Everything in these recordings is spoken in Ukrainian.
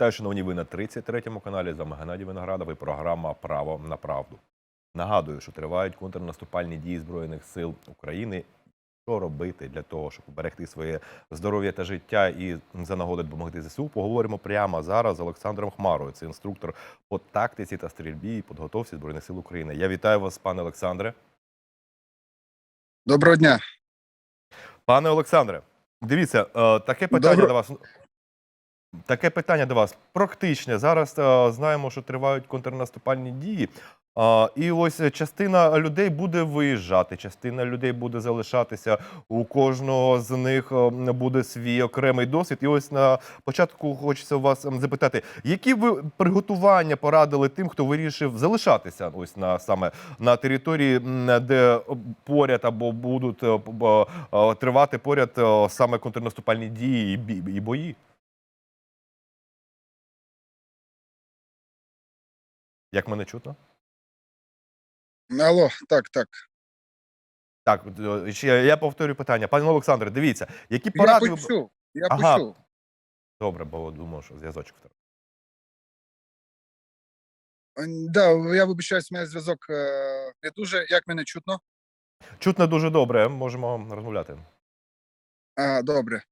Вітаю, шановні ви на 33-му каналі. З вами Геннадій Виноградов і програма Право на правду. Нагадую, що тривають контрнаступальні дії Збройних сил України. Що робити для того, щоб уберегти своє здоров'я та життя і за нагоди допомогти ЗСУ, поговоримо прямо зараз з Олександром Хмарою. Це інструктор по тактиці та стрільбі і підготовці Збройних сил України. Я вітаю вас, пане Олександре. Доброго дня. Пане Олександре, дивіться, е, таке питання Добро- до вас. Таке питання до вас. Практичне. Зараз е, знаємо, що тривають контрнаступальні дії. А, і ось частина людей буде виїжджати, частина людей буде залишатися. У кожного з них е, буде свій окремий досвід. І ось на початку хочеться вас запитати, які ви приготування порадили тим, хто вирішив залишатися ось на саме на території, де поряд або будуть е, тривати поряд саме контрнаступальні дії і бої? Як мене чутно? Алло, так, так. Так, е, ще я повторюю питання. Пане Олександре, дивіться, які поради ви... почув. Я Ага. почув. Добре, бо думав, що зв'язочок. втратив. М, Да, я вибачаюсь, мене зв'язок е, не дуже. Як мене чутно? Чутно дуже добре, можемо розмовляти. А, добре.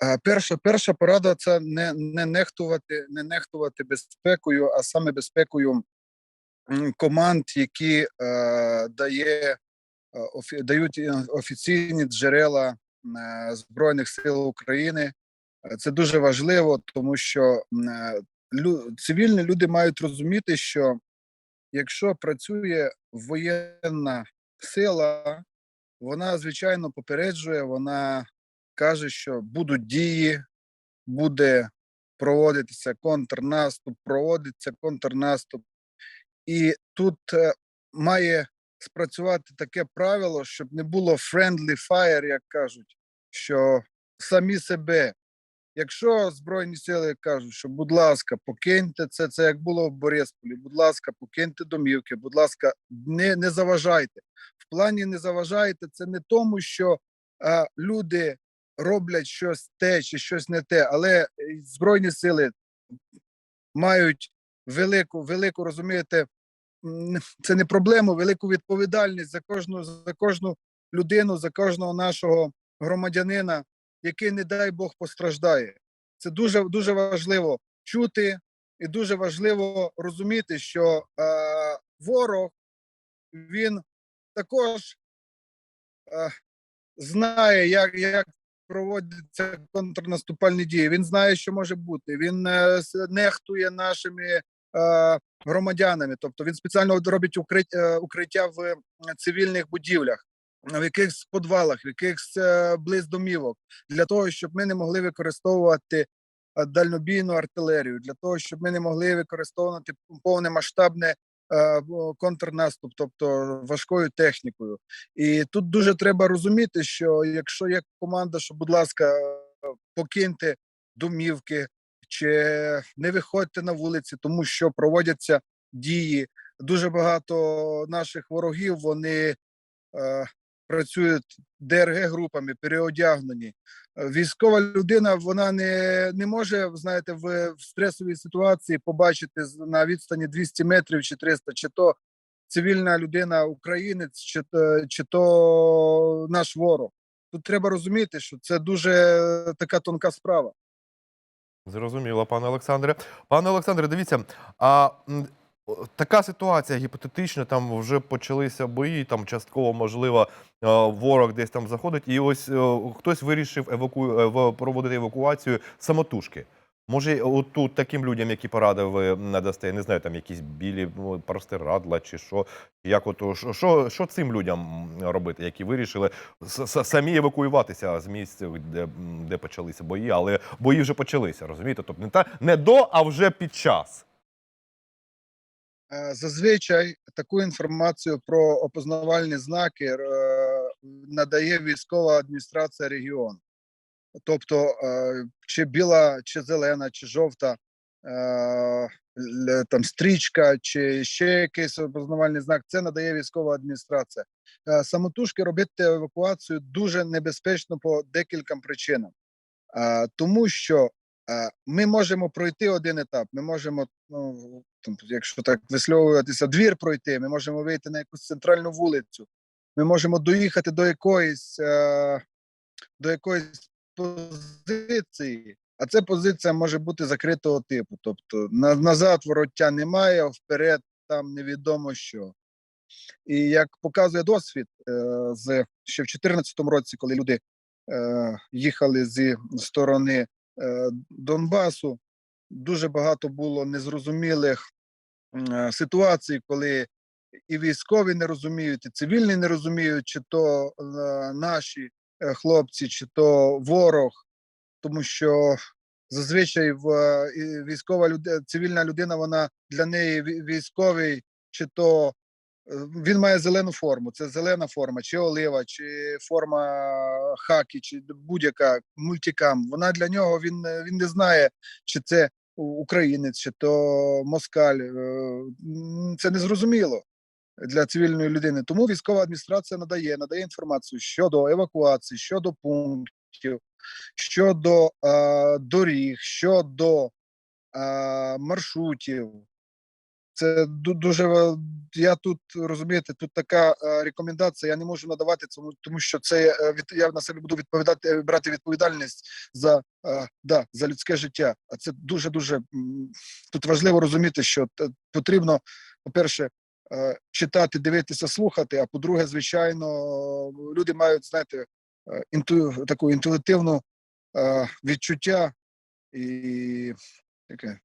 А, перша, перша порада це не, не нехтувати, не нехтувати безпекою, а саме безпекою команд, які е, дає, е, офі, дають е, офіційні джерела е, Збройних сил України. Е, Це дуже важливо, тому що е, лю, цивільні люди мають розуміти, що якщо працює воєнна сила, вона звичайно попереджує, вона каже, що будуть дії, буде проводитися контрнаступ, проводиться контрнаступ. І тут е, має спрацювати таке правило, щоб не було friendly fire, як кажуть, що самі себе. Якщо Збройні сили кажуть, що будь ласка, покиньте це, це як було в Борисполі, будь ласка, покиньте домівки, будь ласка, не, не заважайте. В плані не заважайте, це не тому, що а, люди роблять щось те чи щось не те, але е, Збройні сили мають велику, велику, розумієте, це не проблему, велику відповідальність за кожну, за кожну людину, за кожного нашого громадянина, який, не дай Бог, постраждає. Це дуже дуже важливо чути, і дуже важливо розуміти, що е, ворог він також е, знає, як, як проводяться контрнаступальні дії. Він знає, що може бути. Він е, нехтує нашими е, громадянами. Тобто він спеціально робить укриття, е, укриття в цивільних будівлях, в якихось підвалах, в якихось близ домівок, для того, щоб ми не могли використовувати дальнобійну артилерію, для того, щоб ми не могли використовувати повномасштабне е, в- контрнаступ, тобто важкою технікою. І тут дуже треба розуміти, що якщо є команда, що, будь ласка, е, покиньте домівки чи не виходьте на вулиці, тому що проводяться дії. Дуже багато наших ворогів вони е, працюють ДРГ-групами, переодягнені. Е, Військова людина вона не, не може, знаєте, в, в стресовій ситуації побачити на відстані 200 метрів чи 300, чи то цивільна людина, українець, чи, то- чи то наш ворог. Тут треба розуміти, що це дуже така тонка справа. Зрозуміло, пане Олександре. Пане Олександре, дивіться, а така ситуація гіпотетична, там вже почалися бої, там частково, можливо, е, ворог десь там заходить, і ось е, хтось вирішив еваку... проводити евакуацію самотужки. Може, от тут таким людям, які поради ви надасте, я не знаю, там якісь білі ну, простирадла чи що. Як от, що, що, цим людям робити, які вирішили самі евакуюватися з місць, де, де почалися бої, але бої вже почалися, розумієте? Тобто не, та, не до, а вже під час. Е, Зазвичай таку інформацію про опознавальні знаки е, надає військова адміністрація регіону. Тобто, е, чи біла, чи зелена, чи жовта там стрічка, чи ще якийсь опознавальний знак, це надає військова адміністрація. Самотужки робити евакуацію дуже небезпечно по декільком причинам. Тому що Ми можемо пройти один етап. Ми можемо, ну там, якщо так висловлюватися, двір пройти. Ми можемо вийти на якусь центральну вулицю. Ми можемо доїхати до якоїсь е, до якоїсь позиції, а ця позиція може бути закритого типу. Тобто назад вороття немає, вперед там невідомо що. І як показує досвід, е, ще в 2014 році, коли люди е, їхали зі сторони е, Донбасу, дуже багато було незрозумілих е, ситуацій, коли і військові не розуміють, і цивільні не розуміють, чи то е, наші е, хлопці, чи то ворог, тому що зазвичай е, військова людина, цивільна людина, вона для неї військовий, чи то е, він має зелену форму. Це зелена форма, чи олива, чи форма хакі, чи будь-яка мультикам. Вона для нього він, він не знає, чи це українець, чи то москаль. Е, Це незрозуміло для цивільної людини. Тому військова адміністрація надає, надає інформацію щодо евакуації, щодо пунктів, щодо е, доріг, щодо е, маршрутів. Це ду- дуже я тут розумієте, тут така е, рекомендація. Я не можу надавати цьому, тому що це е, я на себе буду відповідати, е, брати відповідальність за да за людське життя. А це дуже дуже тут важливо розуміти, що потрібно, по-перше, читати, дивитися, слухати. А по-друге, звичайно, люди мають знаєте, інту таку інтуїтивну відчуття і таке,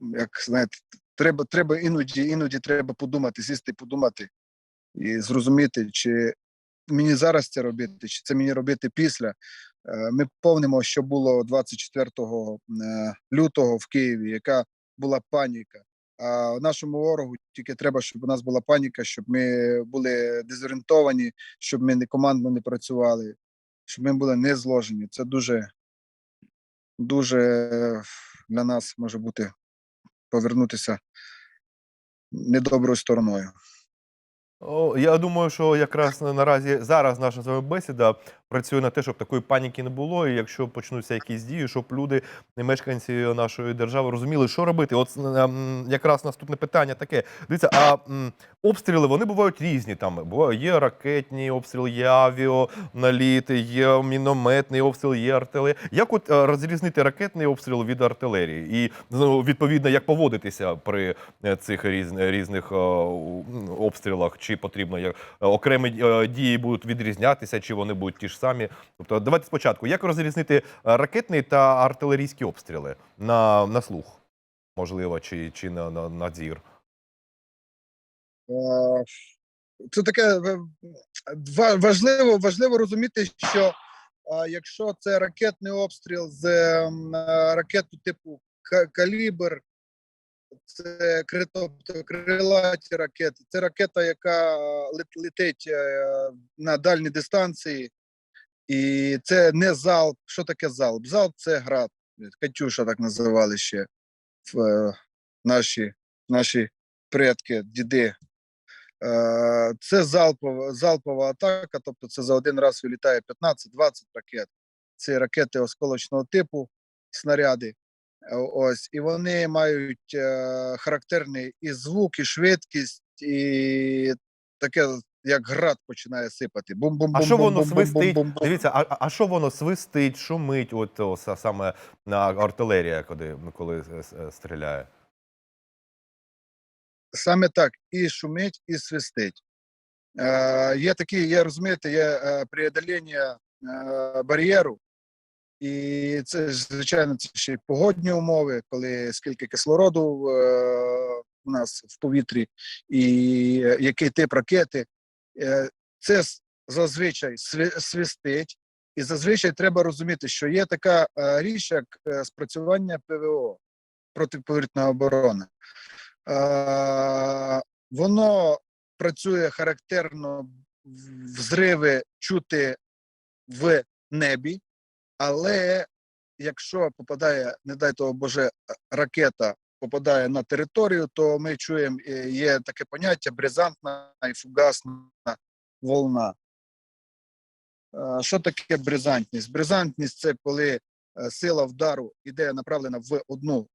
як знаєте, треба, треба іноді, іноді треба подумати, сісти, подумати і зрозуміти, чи мені зараз це робити, чи це мені робити після. Е, Ми помнимо, що було 24 е, лютого в Києві, яка була паніка. А нашому ворогу тільки треба, щоб у нас була паніка, щоб ми були дезорієнтовані, щоб ми не командно не працювали, щоб ми були не зложені. Це дуже, дуже е, для нас може бути повернутися недоброю стороною. Я думаю, що якраз наразі зараз наша з вами бесіда працює на те, щоб такої паніки не було. І якщо почнуться якісь дії, щоб люди, мешканці нашої держави, розуміли, що робити. От якраз наступне питання таке. Дивіться, а обстріли вони бувають різні. Там буває є ракетні обстріли, є авіаналіти, є мінометний обстріл, є артилерія. Як от е, розрізнити ракетний обстріл від артилерії? І ну, відповідно, як поводитися при е, цих різних е, обстрілах? Чи потрібно як окремі дії будуть відрізнятися, чи вони будуть ті ж самі? Тобто, давайте спочатку, як розрізнити е, ракетний та артилерійські обстріли на, на слух, можливо, чи, чи на, на, на дзір? Е, Це таке е, важливо, важливо розуміти, що якщо це ракетний обстріл з ем, ракету типу калібр, це тобто крилаті ракети, це ракета, яка летить на дальні дистанції, і це не залп. Що таке залп? Залп це град. Катюша так називали ще в, е, наші, наші предки, діди. Е, Це залпова, залпова атака, тобто це за один раз вилітає 15-20 ракет. Це ракети осколочного типу, снаряди. Ось, і вони мають е, характерний і звук, і швидкість, і таке, як град починає сипати. бум бум А що воно бум бум свистить? бум Дивіться, а, а- що воно свистить, шумить, от о, саме на артилерія, коли, коли е, е, стріляє? Саме так, і шумить, і свистить. Е, є такі, є, розумієте, є е, преодоління е, бар'єру, і це звичайно, це ще й погодні умови, коли скільки кислороду е, у нас в повітрі, і який тип ракети. Е, це зазвичай свистить, і зазвичай треба розуміти, що є така е, річ, як е, спрацювання ПВО протиповітряна оборона. Е, воно працює характерно взриви чути в небі, але якщо попадає, не дай того Боже, ракета попадає на територію, то ми чуємо, е, є таке поняття бризантна і фугасна волна. Е, Що таке бризантність? Бризантність це коли е, сила вдару іде направлена в одну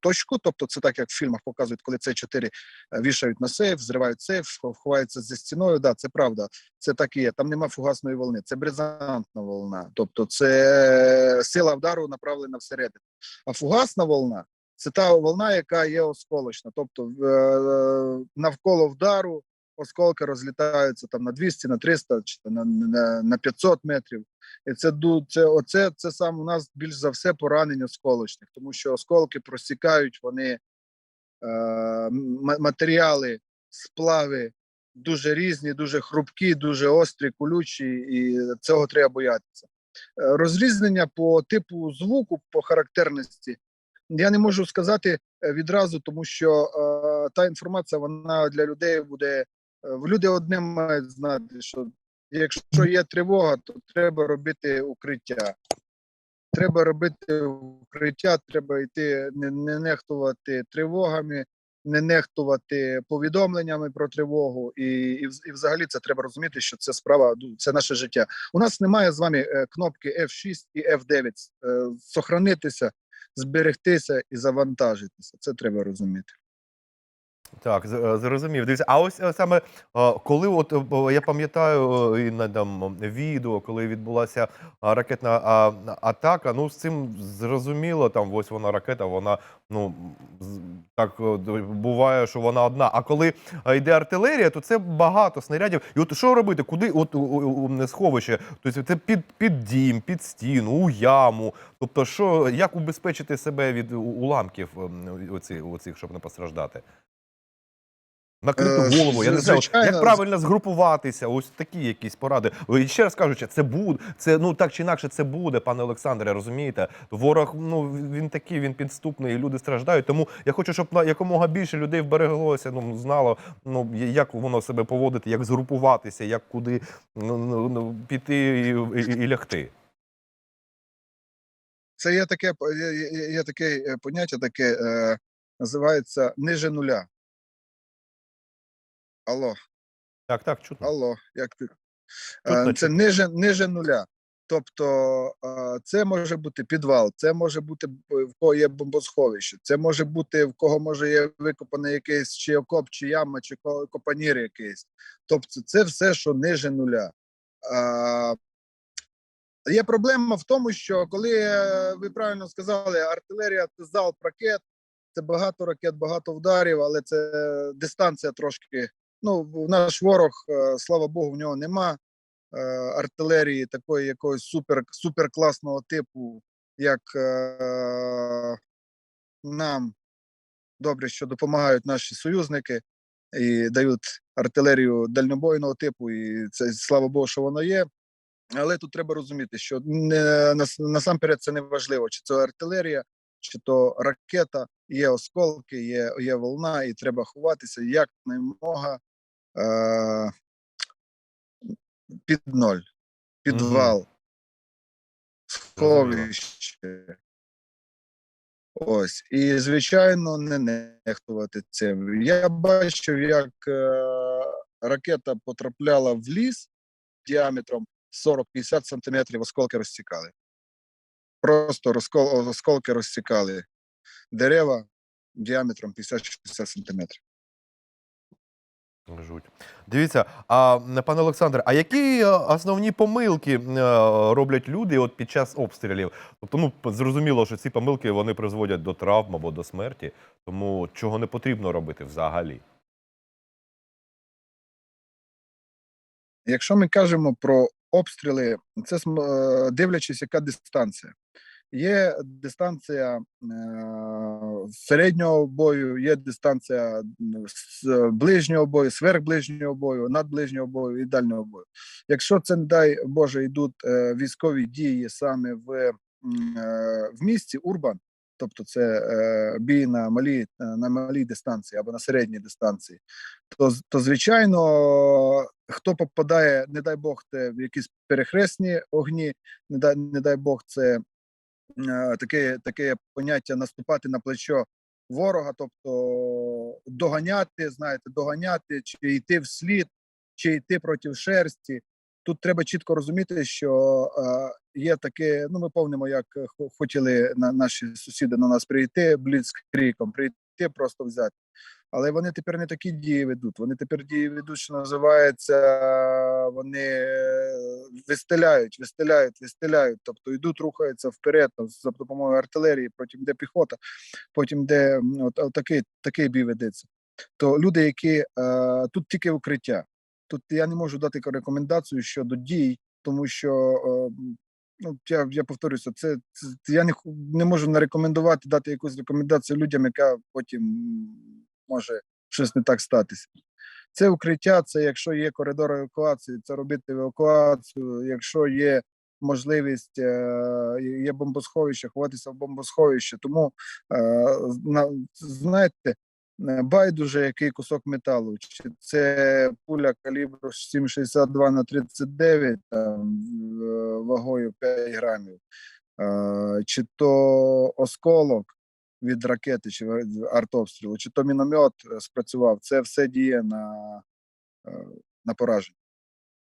точку. Тобто, це так як в фільмах показують, коли це 4 вішають на сейф, зривають сейф, ховаються за стіною. Да, це правда. Це так і є. Там нема фугасної волни, це бризантна волна. Тобто, це сила вдару направлена всередину. А фугасна волна це та волна, яка є осколочна. Тобто е, навколо вдару осколки розлітаються там на 200, на 300 чи на, на, на 500 метрів. І це це оце це сам у нас більш за все поранення осколочних, тому що осколки просікають вони е, матеріали, сплави дуже різні, дуже хрупкі, дуже острі, колючі, і цього треба боятися. Е, Розрізнення по типу звуку, по характерності, я не можу сказати е, відразу, тому що е, та інформація вона для людей буде. е, Люди одне мають знати, що якщо є тривога, то треба робити укриття. Треба робити укриття, треба йти, не, не нехтувати тривогами, не нехтувати повідомленнями про тривогу. І, і, і взагалі це треба розуміти, що це справа, ну, це наше життя. У нас немає з вами е, кнопки F6 і F9. Е, Сохранитися, зберегтися і завантажитися. Це треба розуміти. Так, е, зрозумів. Дивіться, а ось е, саме е, коли, от я пам'ятаю і на там відео, коли відбулася ракетна атака, ну з цим зрозуміло, там ось вона ракета, вона ну так буває, що вона одна. А коли йде артилерія, то це багато снарядів. І от що робити? Куди от у сховище? Тобто це під, під дім, під стіну, у яму. Тобто, що як убезпечити себе від уламків ем, оці, оцих, щоб не постраждати? Накрити Е, голову, я не знаю, як правильно згрупуватися, ось такі якісь поради. І ще раз кажучи, це буде, це ну так чи інакше це буде, пане Олександре, розумієте? Ворог, ну він такий, він підступний, і люди страждають. Тому я хочу, щоб на якомога більше людей вбереглося, ну знало, ну як воно себе поводити, як згрупуватися, як куди ну, ну, ну, піти і, і, і лягти. Це є таке є, є, таке поняття, таке е, називається ниже нуля. Алло, Так, так, чутно. алло, як ти? Чутно, Е, Це чутно. ниже, ниже нуля. Тобто е, це може бути підвал, це може бути в кого є бомбосховище, це може бути в кого може є викопане якийсь чи окоп, чи яма, чи копанір якийсь. Тобто, це все, що ниже нуля. А, Є проблема в тому, що коли е, ви правильно сказали, артилерія це залп ракет, це багато ракет, багато вдарів, але це дистанція трошки. Ну, наш ворог, е, слава Богу, в нього нема е, артилерії такої якогось супер, суперкласного типу, як е, нам добре, що допомагають наші союзники і дають артилерію дальнобойного типу, і це слава Богу, що воно є. Але тут треба розуміти, що не насамперед це не важливо, чи це артилерія, чи то ракета, є осколки, є, є волна, і треба ховатися як наймога е, під ноль, підвал, сховище. Ось. І, звичайно, не нехтувати цим. Я бачив, як е, ракета потрапляла в ліс діаметром 40-50 сантиметрів, осколки розсікали. Просто розкол, осколки розсікали дерева діаметром 50-60 сантиметрів. Жуть. Дивіться, а пане Олександр, а які е, основні помилки е, роблять люди от під час обстрілів? Тобто, ну зрозуміло, що ці помилки вони призводять до травм або до смерті, тому чого не потрібно робити взагалі? Якщо ми кажемо про обстріли, це е, дивлячись, яка дистанція. Є дистанція е, середнього бою, є дистанція з ближнього бою, сверхближнього бою, надближнього бою і дальнього бою. Якщо це, не дай Боже, йдуть е, військові дії саме в, е, в місті Урбан, тобто це е, бій на малій, е, на малій дистанції або на середній дистанції, то, то звичайно, хто попадає, не дай Бог, це в якісь перехресні огні, не дай, не дай Бог, це е, таке, таке поняття наступати на плечо ворога, тобто доганяти, знаєте, доганяти, чи йти вслід, чи йти проти шерсті. тут треба чітко розуміти, що е, є таке. Ну, ми повнимо, як е, хотіли на наші сусіди на нас прийти бліцкріком, прийти просто взяти. Але вони тепер не такі дії ведуть. Вони тепер дії ведуть, що називається, вони е, вистеляють, вистеляють, вистеляють. Тобто йдуть, рухаються вперед там, за допомогою артилерії, потім йде піхота, потім йде м, от, от такий, такий бій ведеться. То люди, які е, тут тільки укриття. Тут я не можу дати рекомендацію щодо дій, тому що е, ну я, я повторюся, це, це я не, не можу нарекомендувати дати якусь рекомендацію людям, яка потім може щось не так статися. Це укриття, це якщо є коридор евакуації, це робити евакуацію. Якщо є можливість, е, є бомбосховище, ховатися в бомбосховище. Тому е, знаєте, е, байдуже який кусок металу, чи це пуля калібру 7,62 на 39 там, вагою 5 грамів, чи то осколок від ракети чи артобстрілу, чи то міномет е, спрацював. Це все діє на, е, на пораження.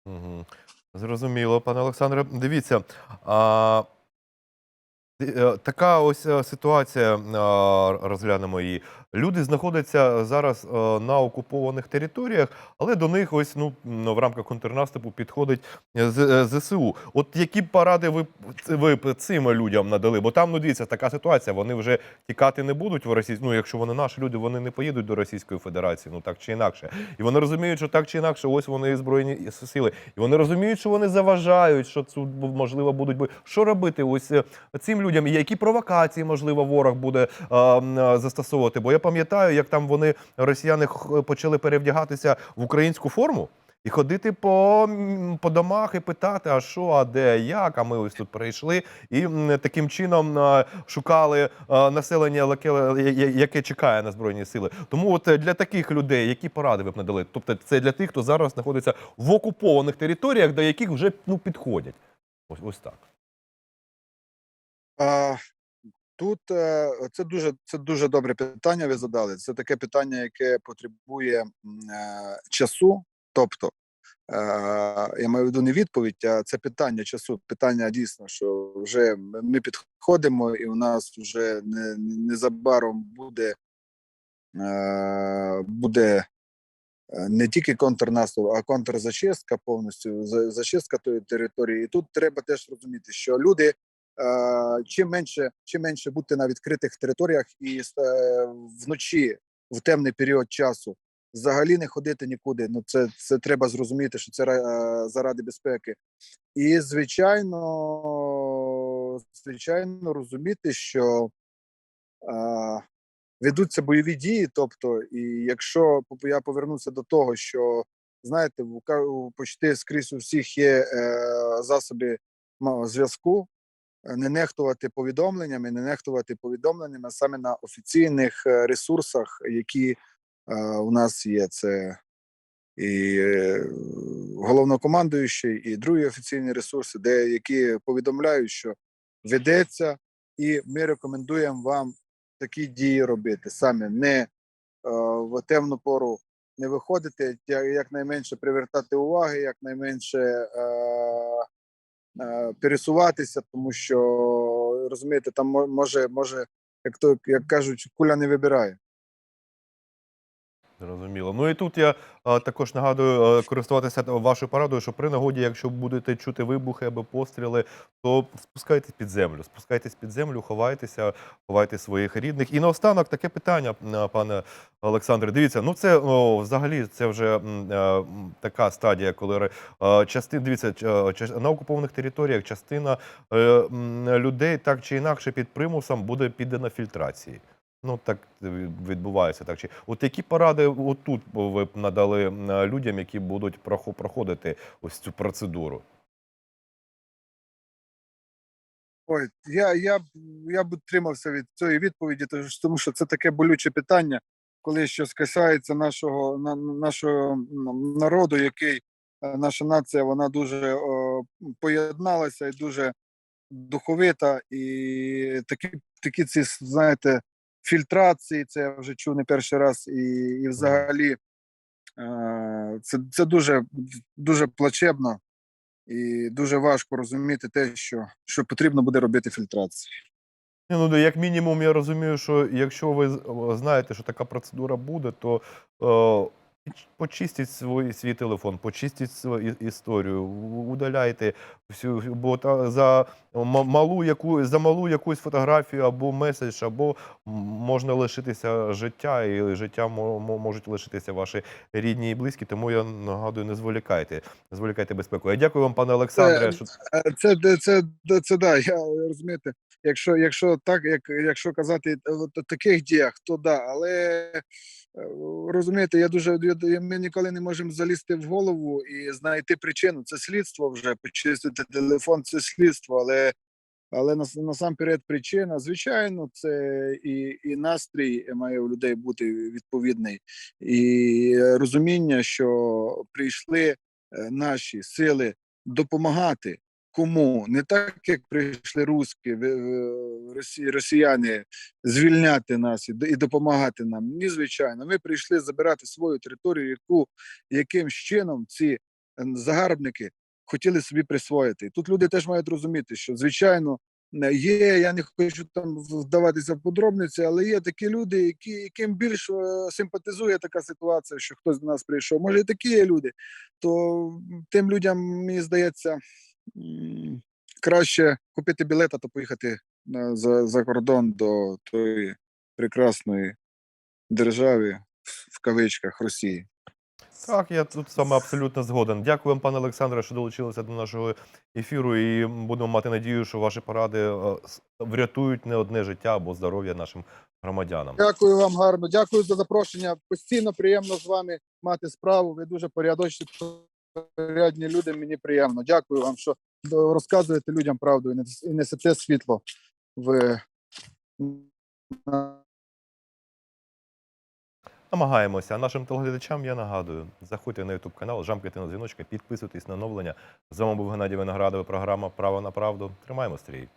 Угу. Зрозуміло, пане Олександре. Дивіться, а, е, така ось ситуація, розглянемо її. Люди знаходяться зараз е, на окупованих територіях, але до них ось ну в рамках контрнаступу підходить е, З- е, ЗСУ. От які б поради ви, ви цим людям надали? Бо там, ну дивіться, така ситуація. Вони вже тікати не будуть в Росії. Ну, якщо вони наші люди, вони не поїдуть до Російської Федерації, ну так чи інакше. І вони розуміють, що так чи інакше, ось вони збройні сили. І вони розуміють, що вони заважають, що тут можливо будуть. Що робити ось цим людям? І які провокації можливо ворог буде м, е, застосовувати? Бо я пам'ятаю, як там вони росіяни почали перевдягатися в українську форму. І ходити по, по домах і питати, а що, а де, як, а ми ось тут прийшли. І таким чином шукали населення, яке чекає на Збройні сили. Тому от е, для таких людей, які поради ви б надали? Тобто це для тих, хто зараз знаходиться в окупованих територіях, до яких вже ну, підходять. Ось, ось так. Тут е, це дуже це дуже добре питання. Ви задали. Це таке питання, яке потребує е, часу. Тобто, е, я маю в виду не відповідь, а це питання часу. Питання дійсно, що вже ми підходимо, і у нас вже не, незабаром буде, буде не тільки контрнаступ, а контрзачистка повністю за- зачистка тої території. І тут треба теж розуміти, що люди чим менше, чим менше бути на відкритих територіях і е, вночі в темний період часу. Взагалі не ходити нікуди. Ну це, це треба зрозуміти, що це е, заради безпеки. І звичайно, звичайно, розуміти, що е, ведуться бойові дії. Тобто, і якщо я повернуся до того, що знаєте, в почти скрізь у всіх є е, засоби зв'язку, е, не нехтувати повідомленнями, не нехтувати повідомленнями саме на офіційних е, ресурсах, які е, у нас є. Це і е, головнокомандуючий, і другі офіційні ресурси, де які повідомляють, що ведеться, і ми рекомендуємо вам такі дії робити. Саме не в темну пору не виходити, якнайменше привертати уваги, якнайменше пересуватися, тому що розумієте, там може, може, як то як кажуть, куля не вибирає. Зрозуміло. Ну і тут я а, також нагадую е, користуватися вашою порадою, що при нагоді, якщо будете чути вибухи або постріли, то спускайтесь під землю. Спускайтесь під землю, ховайтеся, ховайте своїх рідних. І наостанок таке питання, пане Олександре. Дивіться, ну це о, взагалі це вже м, е, така стадія, коли е, частина дивіться, е, на окупованих територіях частина е, м, людей так чи інакше під примусом буде піддана фільтрації. Ну так відбувається так. Чи от які поради отут ви б надали людям, які будуть проходити ось цю процедуру? Ой, я, я, я б тримався від цієї відповіді, тому що- це таке болюче питання, коли щось касається нашого на, нашого народу, який е, наша нація вона дуже о, поєдналася і дуже духовита, і такі, такі ці, знаєте, фільтрації, це я вже чув не перший раз, і, і взагалі е, це, це дуже, дуже плачебно. і дуже важко розуміти те, що, що потрібно буде робити фільтрацію. Ну, як мінімум, я розумію, що якщо ви знаєте, що така процедура буде, то е, почистіть свій, свій телефон, почистіть свою історію, удаляйте всю, бо та, за, ма- малу яку, за малу якусь фотографію або меседж, або можна лишитися життя, і життя мо- мо- можуть лишитися ваші рідні і близькі. Тому я нагадую, не зволікайте, не зволікайте безпеку. Я дякую вам, пане Олександре. Що... Е, Це це, це, це, це да. Я розумієте, якщо, якщо так, як якщо казати е, о таких діях, то да. Але розумієте, я дуже ми ніколи не можемо залізти в голову і знайти причину. Це слідство вже почистити телефон, це слідство, але. Але нас- насамперед причина, звичайно, це і, і настрій має у людей бути відповідний, і розуміння, що прийшли е, наші сили допомагати кому не так, як прийшли руски, росіяни звільняти нас і, допомагати нам. Ні, звичайно, ми прийшли забирати свою територію, яку якимсь чином ці е, загарбники хотіли собі присвоїти. Тут люди теж мають розуміти, що звичайно. е, Є, я не хочу там вдаватися в подробниці, але є такі люди, які, яким більш е, симпатизує така ситуація, що хтось до нас прийшов. Може, такі є люди, то тим людям, мені здається, краще купити білета та поїхати на, за, за кордон до тої прекрасної держави в кавичках Росії. Так, я тут саме абсолютно згоден. Дякую вам, пане Олександре, що долучилися до нашого ефіру. І будемо мати надію, що ваші поради е, врятують не одне життя або здоров'я нашим громадянам. Дякую вам гарно. Дякую за запрошення. Постійно приємно з вами мати справу. Ви дуже порядочні, порядні люди. Мені приємно. Дякую вам, що розказуєте людям правду і несете світло в Намагаємося. А нашим телеглядачам я нагадую: заходьте на YouTube канал, жамкайте на дзвіночка, підписуйтесь на оновлення. З вами був Геннадій Виноградов. Програма Право на правду. Тримаємо стрій.